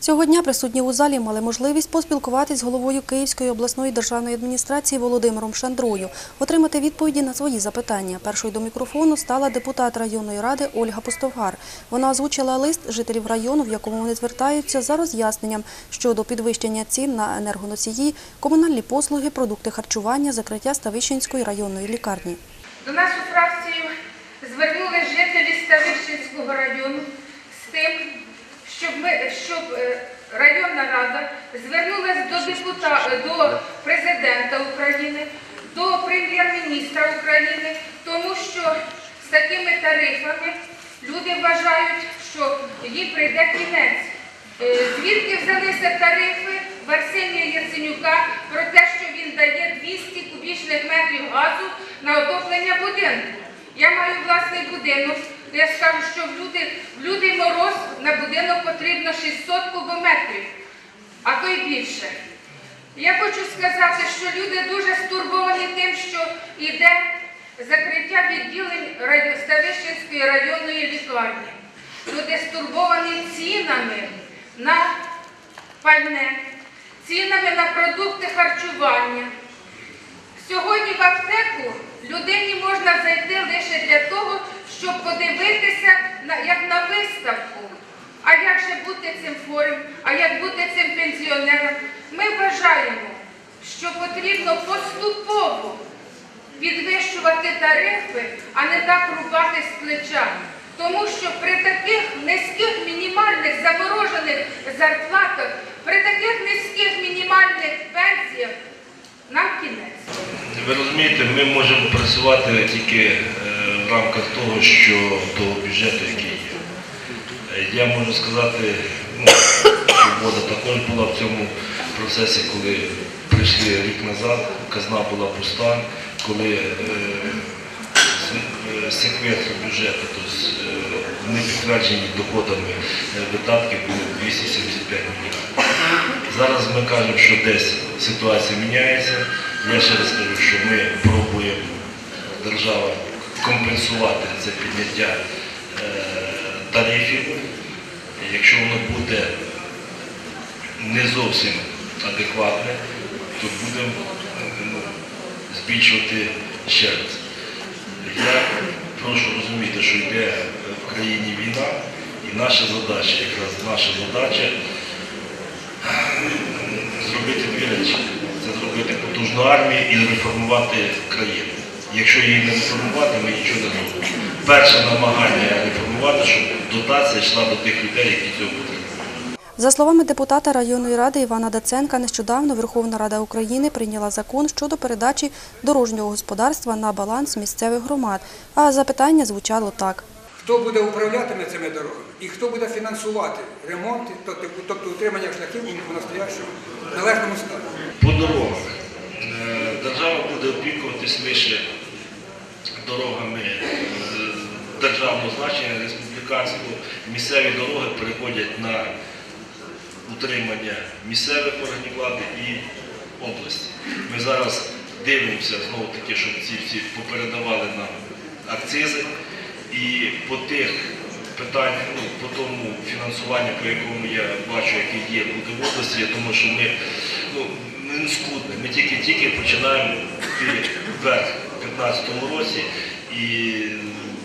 Цього дня присутні у залі мали можливість поспілкуватись з головою Київської обласної державної адміністрації Володимиром Шандрою, отримати відповіді на свої запитання. Першою до мікрофону стала депутат районної ради Ольга Пустовгар. Вона озвучила лист жителів району, в якому вони звертаються за роз'ясненням щодо підвищення цін на енергоносії, комунальні послуги, продукти харчування, закриття Ставищенської районної лікарні. До нас у фракцію звернули жителі Ставищенського району з тим, щоб, ми, щоб е, районна рада звернулася до депута, до президента України, до прем'єр-міністра України, тому що з такими тарифами люди вважають, що їм прийде кінець. Е, Звідки взялися тарифи в Арсенія Яценюка про те, що він дає 200 кубічних метрів газу на отоплення будинку? Я маю власний будинок, я скажу, що в люди, мороз на будинок потрібно 600 кубометрів, а то й більше. Я хочу сказати, що люди дуже стурбовані тим, що йде закриття відділень Ставищенської районної лікарні. Люди стурбовані цінами на пальне, цінами на продукти харчування. Сьогодні в аптеку людині можна зайти лише для того, щоб подивитися на, як на виставку. А як же бути цим хворим, а як бути цим пенсіонером? Ми вважаємо, що потрібно поступово підвищувати тарифи, а не так рубати з плеча. Тому що при таких низьких мінімальних заморожених зарплатах, при таких низьких мінімальних пенсіях нам кінець. Ви розумієте, ми можемо працювати тільки е, в рамках того, що того бюджету, який Я можу сказати, ну, що також була в цьому процесі, коли прийшли рік назад, казна була пуста, коли е, е, секвестр бюджету, тобто е, непідтверджені доходами е, видатки були 275 мільярдів. Зараз ми кажемо, що десь ситуація міняється. Я ще раз кажу, що ми пробуємо держава компенсувати це підняття е, тарифів. Якщо воно буде не зовсім адекватне, то будемо ну, збільшувати ще раз. Я прошу розуміти, що йде в країні війна, і наша задача, якраз наша задача зробити дві речі. Це зробити потужну армію і реформувати країну. Якщо її не реформувати, ми нічого не зробимо. Перше намагання реформувати, щоб дотація йшла до тих людей, які цього потребують. За словами депутата районної ради Івана Даценка, нещодавно Верховна Рада України прийняла закон щодо передачі дорожнього господарства на баланс місцевих громад. А запитання звучало так. Хто буде управлятиме цими дорогами і хто буде фінансувати ремонти, тобто, тобто утримання шляхів у настоящому належному стані. По дорогах. Е, Держава буде опікуватись лише дорогами е, державного значення, республіканського. Місцеві дороги переходять на утримання місцевих органів влади і області. Ми зараз дивимося знову таки, щоб ці всі попередавали нам акцизи. І по тих питаннях, ну, по тому фінансуванню, по якому я бачу, яке є в області, я думаю, що ми ну, не скудне. Ми тільки-тільки починаємо йти вверх у 2015 році і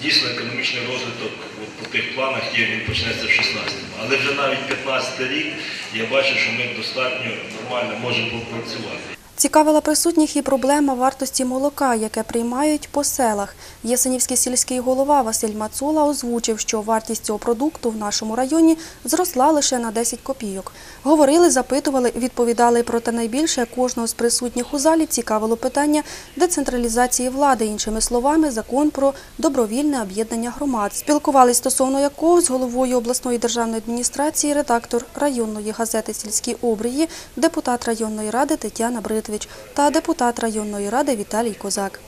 дійсно економічний розвиток от, по тих планах є, він почнеться в 16-му. Але вже навіть 15 рік я бачу, що ми достатньо нормально можемо попрацювати. Цікавила присутніх і проблема вартості молока, яке приймають по селах. Ясенівський сільський голова Василь Мацула озвучив, що вартість цього продукту в нашому районі зросла лише на 10 копійок. Говорили, запитували, відповідали, проте найбільше кожного з присутніх у залі цікавило питання децентралізації влади, іншими словами, закон про добровільне об'єднання громад. Спілкувались стосовно якого з головою обласної державної адміністрації, редактор районної газети Сільські обрії, депутат районної ради Тетяна Бритвич та депутат районної ради Віталій Козак.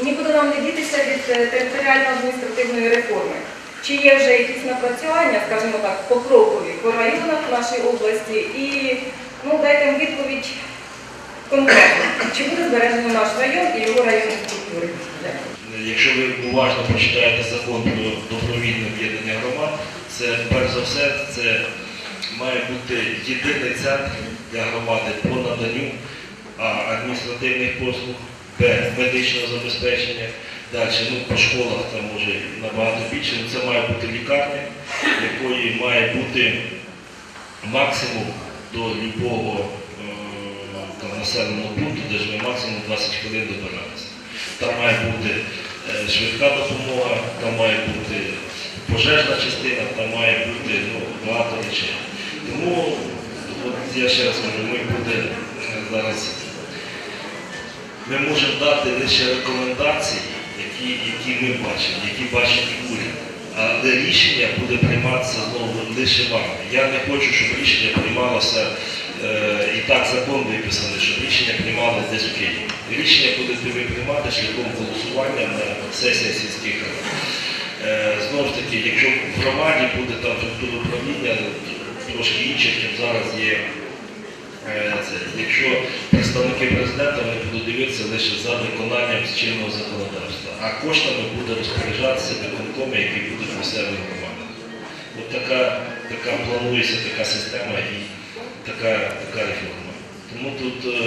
І нікуди нам не дітися від е, територіально-адміністративної реформи. Чи є вже якісь напрацювання, скажімо так, покрокові по районах нашої області і ну, дайте їм відповідь конкретно, чи буде збережено наш район і його районні структури. Якщо ви уважно прочитаєте закон про добровільне об'єднання громад, це перш за все це має бути єдиний центр для громади по наданню а, адміністративних послуг, Б, медичного забезпечення. Далі, ну, по школах там може набагато більше. Ну, Це має бути лікарня, якої має бути максимум до любого е, там, населеного пункту, де живе максимум 20 хвилин добиратися. Там має бути е, швидка допомога, там має бути пожежна частина, там має бути ну, багато речей. Тому от я ще раз кажу, ми буде е, зараз. Ми можемо дати лише рекомендації, які, які ми бачимо, які бачить уряд. Але рішення буде прийматися знову лише вами. Я не хочу, щоб рішення приймалося, е, і так закон виписаний, щоб рішення приймалося десь в Києві. Рішення будете ви приймати шляхом голосування на сесії сільських рад. Е, Знову ж таки, якщо в громаді буде там структура управління трошки інше, ніж зараз є якщо представники президента вони будуть дивитися лише за виконанням чинного законодавства, а коштами буде розпоряджатися виконкоми, які будуть в місцевих громадах. От така, така планується така система і така, така реформа. Тому тут е,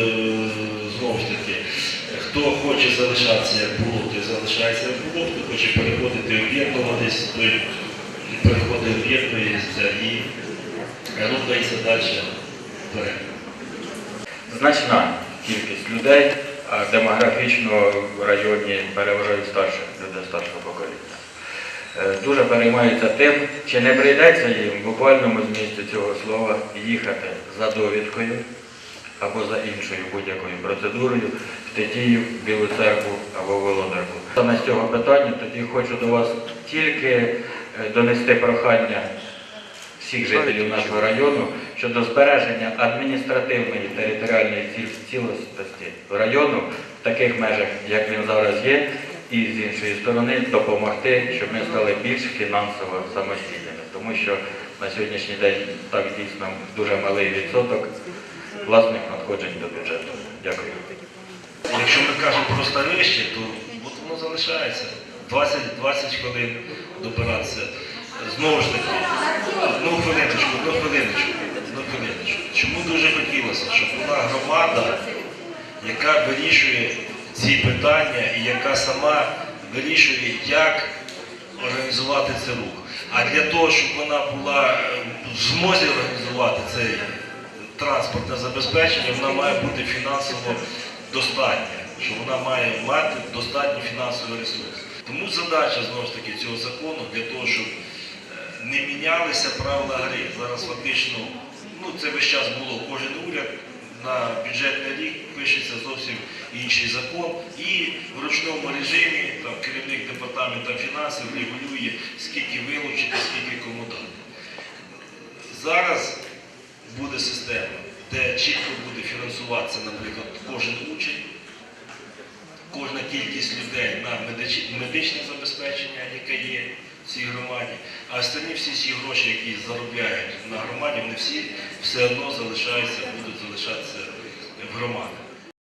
знову ж таки, хто хоче залишатися як було, залишається як було, хоче переходити об'єднуватись, той переходить об'єднується і рухається далі вперед. Значна кількість людей, а демографічно в районі переважають старших людей старшого покоління. Е, Дуже переймаються тим, чи не прийдеться їм в буквальному змісті цього слова їхати за довідкою або за іншою будь-якою процедурою в Тетіїв, Білу церкву або Володарку. Саме з цього питання тоді хочу до вас тільки е, донести прохання всіх жителів нашого району щодо збереження адміністративної територіальної ці- цілісності району в таких межах, як він зараз є, і з іншої сторони допомогти, щоб ми стали більш фінансово самостійними, тому що на сьогоднішній день так дійсно дуже малий відсоток власних надходжень до бюджету. Дякую. Якщо ми кажемо про ставище, то от воно залишається 20, 20 хвилин добиратися. Знову ж таки, одну хвилиночку, одну хвилиночку. Чому дуже хотілося, щоб була громада, яка вирішує ці питання і яка сама вирішує, як організувати цей рух. А для того, щоб вона була е, в змозі організувати цей транспортне забезпечення, вона має бути фінансово достатня, що вона має мати достатній фінансовий ресурс. Тому задача знову ж таки цього закону для того, щоб е, не мінялися правила гри. Зараз фактично, ну це весь час було кожен уряд. На бюджетний рік пишеться зовсім інший закон, і в ручному режимі там, керівник департаменту фінансів регулює, скільки вилучити, скільки кому дати. Зараз буде система, де чітко буде фінансуватися, наприклад, кожен учень, кожна кількість людей на медичне, забезпечення, яке є цій громаді, а останні всі ці гроші, які заробляють на громаді, вони всі все одно залишаються, будуть залишатися в громадах.